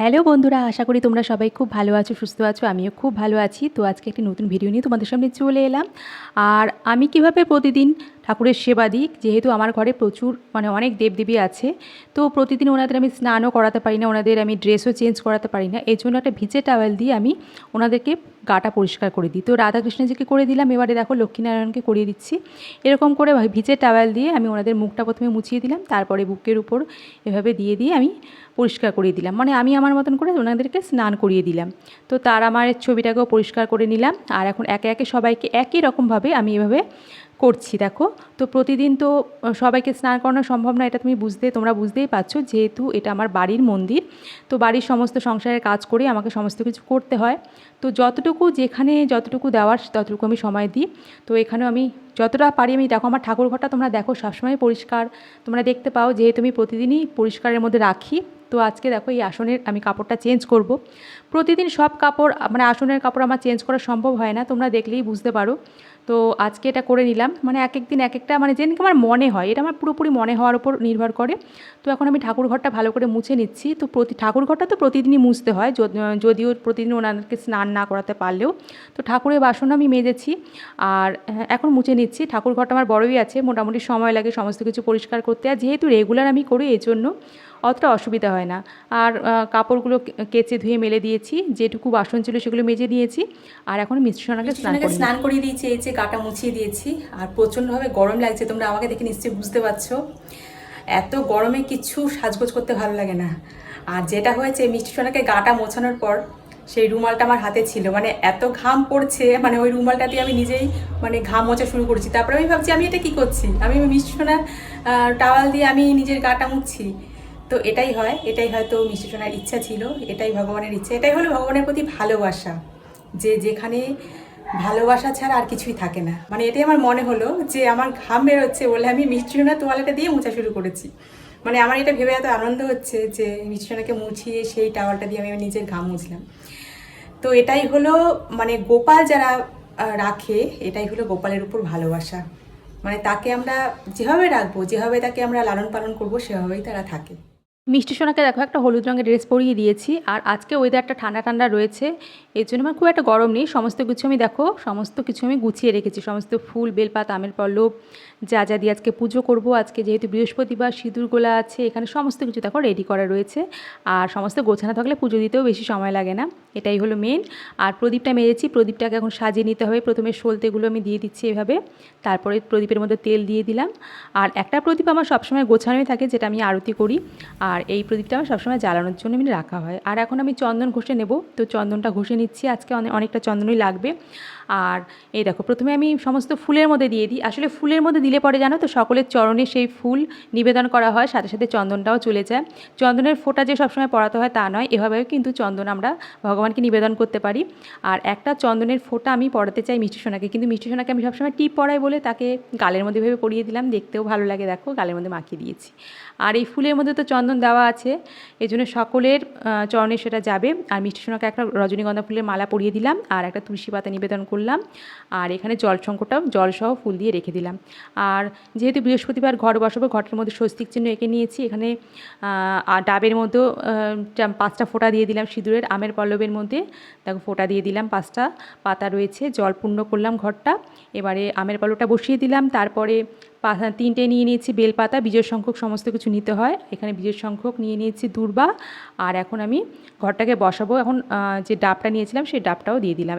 Hello বন্ধুরা, আশা করি তোমরা সবাই খুব ভালো আছো, সুস্থ আছো, আমিও খুব ভালো আছি। তো আজকে একটি নতুন ভিডিও নিয়ে তোমাদের সামনে চলে এলাম। আর আমি কীভাবে প্রতিদিন ঠাকুরের সেবা দিক, যেহেতু আমার ঘরে প্রচুর মানে অনেক দেবদেবী আছে, তো প্রতিদিন ওনাদের আমি স্নানও করাতে পারি না, ওনাদের আমি ড্রেসও চেঞ্জ করাতে পারি না। এই জন্য একটা ভিজে টাওয়েল দিয়ে আমি ওনাদেরকে গাটা পরিষ্কার করে দিই। তো রাধাকৃষ্ণজিকে করে দিলাম, এবারে দেখো লক্ষ্মীনারায়ণকে করিয়ে দিচ্ছি। এরকম করে ভিজে টাওয়েল দিয়ে আমি ওনাদের মুখটা প্রথমে মুছিয়ে দিলাম, তারপরে বুকের উপর এভাবে দিয়ে দিয়ে আমি পরিষ্কার করিয়ে দিলাম। মানে আমি আমার মতন করে ওনাদেরকে স্নান করিয়ে দিলাম। তো তার আমার ছবিটাকেও পরিষ্কার করে নিলাম, আর এখন একে একে সবাইকে একই রকমভাবে আমি এভাবে করছি, দেখো। তো প্রতিদিন তো সবাইকে স্নান করানো সম্ভব না, এটা তুমি বুঝতে, তোমরা বুঝতেই পারছ। যেহেতু এটা আমার বাড়ির মন্দির, তো বাড়ির সমস্ত সংসারের কাজ করে আমাকে সমস্ত কিছু করতে হয়। তো যতটুকু যেখানে যতটুকু দেওয়ার, ততটুকু আমি সময় দিই। তো এখানেও আমি যতটা পারি, আমি দেখো, আমার ঠাকুর ঘরটা তোমরা দেখো, সবসময় পরিষ্কার। তোমরা দেখতে পাও যেহেতু আমি প্রতিদিনই পরিষ্কারের মধ্যে রাখি। তো আজকে দেখো, এই আসনের আমি কাপড়টা চেঞ্জ করব। প্রতিদিন সব কাপড় মানে আসনের কাপড় আমার চেঞ্জ করা সম্ভব হয় না, তোমরা দেখলেই বুঝতে পারো। তো আজকে এটা করে নিলাম। মানে এক এক দিন এক একটা মানে যেদিনকে আমার মনে হয় এটা আমার পুরোপুরি মনে হওয়ার উপর নির্ভর করে। তো এখন আমি ঠাকুর ঘরটা ভালো করে মুছে নিচ্ছি। তো প্রতি ঠাকুর ঘরটা তো প্রতিদিনই মুছতে হয় যদিও প্রতিদিন ওনাদেরকে স্নান না করাতে পারলেও। তো ঠাকুরের বাসন আমি মেজেছি আর হ্যাঁ, এখন মুছে নিচ্ছি। ঠাকুর ঘরটা আমার বড়ই আছে মোটামুটি সময় লাগে সমস্ত কিছু পরিষ্কার করতে। আর যেহেতু রেগুলার আমি করি এই জন্য অতটা অসুবিধা হয় না। আর কাপড়গুলো কেচে ধুয়ে মেলে দিয়েছি যেটুকু বাসন ছিল সেগুলো মেজে দিয়েছি আর এখন মিশ্রণাকে স্নান স্নান করিয়ে দিয়েছি এই যে গাটা মুছিয়ে দিয়েছি আর প্রচণ্ডভাবে গরম লাগছে, তোমরা আমাকে দেখে নিশ্চয়ই বুঝতে পারছ। এত গরমে কিছু সাজগোজ করতে ভালো লাগে না। আর যেটা হয়েছে, মিষ্টি সোনাকে গাটা মোছানোর পর সেই রুমালটা আমার হাতে ছিল। মানে এত ঘাম পড়ছে মানে ওই রুমালটা দিয়ে আমি নিজেই মানে ঘাম মোছা শুরু করেছি। তারপরে আমি ভাবছি, আমি এটা কি করছি? আমি মিষ্টি সোনার টাওয়াল দিয়ে আমি নিজের গাটা মুছছি। তো এটাই হয়, এটাই হয়তো মিষ্টি সোনার ইচ্ছা ছিল, এটাই ভগবানের ইচ্ছা, এটাই হলো ভগবানের প্রতি ভালোবাসা। যে যেখানে ভালোবাসা ছাড়া আর কিছুই থাকে না। মানে এটাই আমার মনে হলো যে আমার ঘাম বেরোচ্ছে বলে আমি মিষ্টি সোনার তোয়ালেটা দিয়ে মোছা শুরু করেছি। মানে আমার এটা ভেবে এত আনন্দ হচ্ছে যে মিষ্টি সোনাকে মুছিয়ে সেই টাওয়ালটা দিয়ে আমি নিজের ঘাম মুছলাম। তো এটাই হলো মানে গোপাল যারা রাখে, এটাই হলো গোপালের উপর ভালোবাসা। মানে তাকে আমরা যেভাবে রাখব, যেভাবে তাকে আমরা লালন পালন করব, সেভাবেই তারা থাকে। মিষ্টি সোনাকে দেখো, একটা হলুদ রঙের ড্রেস পরিয়ে দিয়েছি। আর আজকে ওয়েদারটা ঠান্ডা ঠান্ডা রয়েছে, এর জন্য আমার খুব একটা গরম নেই। সমস্ত কিছু আমি দেখো, সমস্ত কিছু আমি গুছিয়ে রেখেছি। সমস্ত ফুল, বেলপাত, আমের পল্লব, যা যা দিয়ে আজকে পুজো করব। আজকে যেহেতু বৃহস্পতিবার, সিঁদুর গোলা আছে, এখানে সমস্ত কিছু দেখো রেডি করা রয়েছে। আর সমস্ত গোছানো থাকলে পুজো দিতেও বেশি সময় লাগে না। এটাই হলো মেন আর প্রদীপটা মেরেছি, প্রদীপটাকে এখন সাজিয়ে নিতে হবে। প্রথমে সলতেগুলো আমি দিয়ে দিচ্ছি এভাবে। তারপরে প্রদীপের মধ্যে তেল দিয়ে দিলাম। আর একটা প্রদীপ আমার সবসময় গোছানোই থাকে, যেটা আমি আরতি করি। আর এই প্রদীপটা আমার সবসময় জ্বালানোর জন্য আমি রাখা হয়। আর এখন আমি চন্দন ঘষে নেব। তো চন্দনটা ঘষে নিচ্ছি। আজকে অনেক অনেকটা চন্দনই লাগবে। আর এই দেখো, প্রথমে আমি সমস্ত ফুলের মধ্যে দিয়ে দিই। আসলে ফুলের মধ্যে দিলে পরে জানো তো, সকলের চরণে সেই ফুল নিবেদন করা হয়। সাথে সাথে চন্দনটাও চলে যায়। চন্দনের ফোঁটা যে সবসময় পড়াতে হয় তা নয়। এভাবেও কিন্তু চন্দন আমরা ভগবানকে নিবেদন করতে পারি। আর একটা চন্দনের ফোঁটা আমি পড়াতে চাই মিষ্টি সোনাকে। কিন্তু মিষ্টি সোনাকে আমি সবসময় টিপ পড়াই বলে তাকে গালের মধ্যে ভেবে পরিয়ে দিলাম। দেখতেও ভালো লাগে। দেখো, গালের মধ্যে মাখিয়ে দিয়েছি। আর এই ফুলের মধ্যে তো চন্দন দেওয়া আছে। এই জন্য সকলের চরণে সেটা যাবে। আর মিষ্টি সোনাকে একটা রজনীগন্ধা ফুলের মালা পরিয়ে দিলাম আর একটা তুলসী পাতা নিবেদন করলাম। আর এখানে জল সংকটটাও জলসহ ফুল দিয়ে রেখে দিলাম। আর যেহেতু বৃহস্পতিবার ঘর বসাবো ঘরটার মধ্যে স্বস্তিক চিহ্ন এঁকে নিয়েছি। এখানে ডাবের মধ্যেও পাঁচটা ফোঁটা দিয়ে দিলাম সিঁদুরের, আমের পল্লবের মধ্যে। দেখো ফোঁটা দিয়ে দিলাম পাঁচটা, পাতা রয়েছে, জল পূর্ণ করলাম ঘরটা। এবারে আমের পল্লবটা বসিয়ে দিলাম। তারপরে তিনটে নিয়ে নিয়েছি বেলপাতা বীজের সংখ্যক সমস্ত কিছু নিতে হয়। এখানে বীজের সংখ্যক নিয়ে নিয়েছি দূর্বা। আর এখন আমি ঘরটাকে বসাবো। এখন যে ডাবটা নিয়েছিলাম, সেই ডাবটাও দিয়ে দিলাম।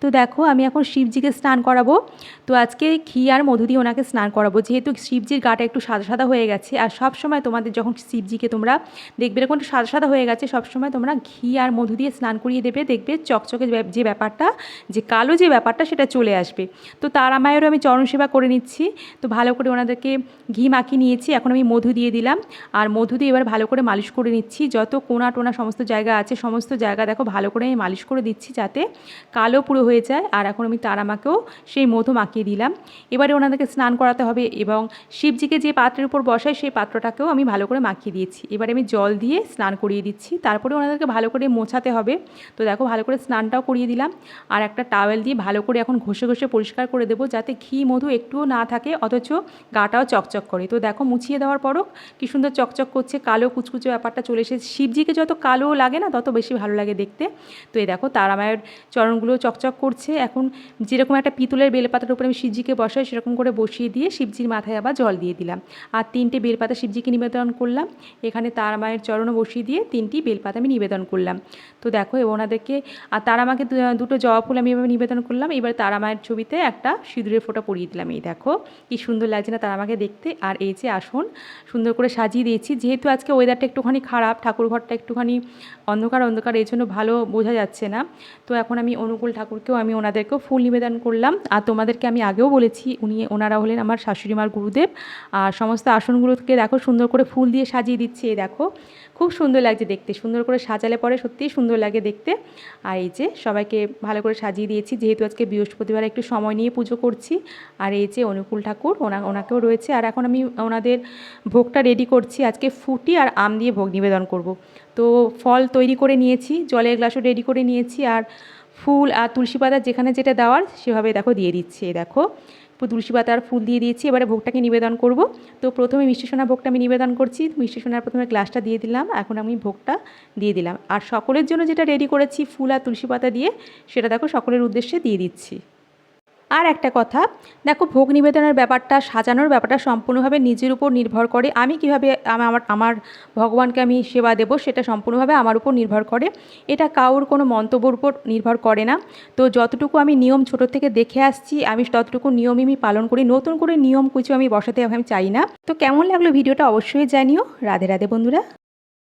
তো দেখো, আমি এখন শিবজিকে স্নান করাবো। তো আজকে ঘি আর মধু দিয়ে ওনাকে স্নান করাবো। যেহেতু শিবজির গাটা একটু সাদা সাদা হয়ে গেছে, আর সব সময় তোমাদের যখন শিবজিকে তোমরা দেখবে, এরকম একটু সাদা সাদা হয়ে গেছে সব সময় তোমরা ঘি আর মধু দিয়ে স্নান করিয়ে দেবে, দেখবে চকচকে যে- যে ব্যাপারটা, যে কালো যে ব্যাপারটা সেটা চলে আসবে। তো তারা মায়েরও আমি চরণ সেবা করে নিচ্ছি। তো ভালো করে ওনাদেরকে ঘি মাখিয়ে নিয়েছি, এখন আমি মধু দিয়ে দিলাম। আর মধু দিয়ে এবার ভালো করে মালিশ করে নিচ্ছি। যত কোনা টোনা সমস্ত জায়গা আছে, সমস্ত জায়গা দেখো ভালো করে আমি মালিশ করে দিচ্ছি যাতে কালো পুরো হয়ে যায়। আর এখন আমি তারামাকেও সেই মধু মাখিয়ে দিলাম। এবারে ওনাদেরকে স্নান করাতে হবে এবং শিবজিকে যে পাত্রের উপর বসায় সেই পাত্রটাকেও আমি ভালো করে মাখিয়ে দিয়েছি। এবারে আমি জল দিয়ে স্নান করিয়ে দিচ্ছি। তারপরে ওনাদেরকে ভালো করে মোছাতে হবে। তো দেখো ভালো করে স্নানটাও করিয়ে দিলাম। আর একটা টাওয়েল দিয়ে ভালো করে এখন ঘষে ঘষে পরিষ্কার করে দেবো যাতে ঘি মধু একটুও না থাকে, অথচ গাটাও চকচক করে। তো দেখো মুছিয়ে দেওয়ার পরও কি সুন্দর চকচক করছে, কালো কুচকুচে ব্যাপারটা চলে এসেছে। শিবজিকে যত কালো লাগে না, তত বেশি ভালো লাগে দেখতে। তো এই দেখো তারামায়ের চরণগুলো চকচক করছে। এখন যেরকম একটা পিতলের বেলপাতার উপরে আমি শিবজিকে বসাই, সেরকম করে বসিয়ে দিয়ে শিবজির মাথায় আবার জল দিয়ে দিলাম। আর তিনটে বেলপাতা শিবজিকে নিবেদন করলাম। এখানে তার মায়ের চরণও বসিয়ে দিয়ে তিনটি বেলপাতা আমি নিবেদন করলাম। তো দেখো ওনাদেরকে, আর তারামাকে দু- দুটো জবা ফুল আমি এভাবে নিবেদন করলাম। এবার তারা মায়ের ছবিতে একটা সিঁদুরের ফোঁটা পরিয়ে দিলাম। এই দেখো, কি সুন্দর লাগছে না তারামাকে দেখতে। আর এই যে আসন, সুন্দর করে সাজিয়ে দিয়েছি। যেহেতু আজকে ওয়েদারটা একটুখানি খারাপ, ঠাকুর ঘরটা একটুখানি অন্ধকার অন্ধকার এই জন্য ভালো বোঝা যাচ্ছে না। তো এখন আমি অনুকূল ঠাকুরকেও আমি ওনাদেরকেও ফুল নিবেদন করলাম। আর তোমাদেরকে আমি আগেও বলেছি, উনি, ওনারা হলেন আমার শাশুড়ি মার গুরুদেব। আর সমস্ত আসনগুলোকে দেখো, সুন্দর করে ফুল দিয়ে সাজিয়ে দিচ্ছে, এই দেখো। খুব সুন্দর লাগছে দেখতে, সুন্দর করে সাজালে পরে সত্যিই সুন্দর লাগে দেখতে। আর এই যে সবাইকে ভালো করে সাজিয়ে দিয়েছি, যেহেতু আজকে বৃহস্পতিবার একটু সময় নিয়ে পুজো করছি। আর এই যে অনুকূল ঠাকুর, ওনা, ওনাকেও রয়েছে। আর এখন আমি ওনাদের ভোগটা রেডি করছি, আজকে ফুটি আর আম দিয়ে ভোগ নিবেদন করব। তো ফল তৈরি করে নিয়েছি, জলের গ্লাসও রেডি করে নিয়েছি। আর ফুল আর তুলসী পাতা যেখানে যেটা দেওয়ার সেভাবে দেখো দিয়ে দিচ্ছে দেখো। তুলসী পাতার ফুল দিয়ে দিয়েছি, এবারে ভোগটাকে নিবেদন করব। তো প্রথমে মিষ্টি সোনা ভোগটা আমি নিবেদন করছি, মিষ্টি সোনার প্রথমে গ্লাসটা দিয়ে দিলাম, এখন আমি ভোগটা দিয়ে দিলাম। আর সকলের জন্য যেটা রেডি করেছি ফুল আর তুলসী পাতা দিয়ে, সেটা দেখো সকলের উদ্দেশ্যে দিয়ে দিচ্ছি। আর একটা কথা, দেখো ভোগ নিবেদনের ব্যাপারটা, সাজানোর ব্যাপারটা সম্পূর্ণভাবে নিজের উপর নির্ভর করে। আমি কীভাবে আমার আমার ভগবানকে আমি সেবা দেব সেটা সম্পূর্ণভাবে আমার উপর নির্ভর করে। এটা কাউর কোনো মন্তব্যর উপর নির্ভর করে না। তো যতটুকু আমি নিয়ম ছোট থেকে দেখে আসছি, আমি ততটুকু নিয়মই আমি পালন করি। নতুন করে নিয়ম কিছু আমি বসাতে আমি চাই না। তো কেমন লাগল ভিডিওটা অবশ্যই জানিও। রাধে রাধে বন্ধুরা।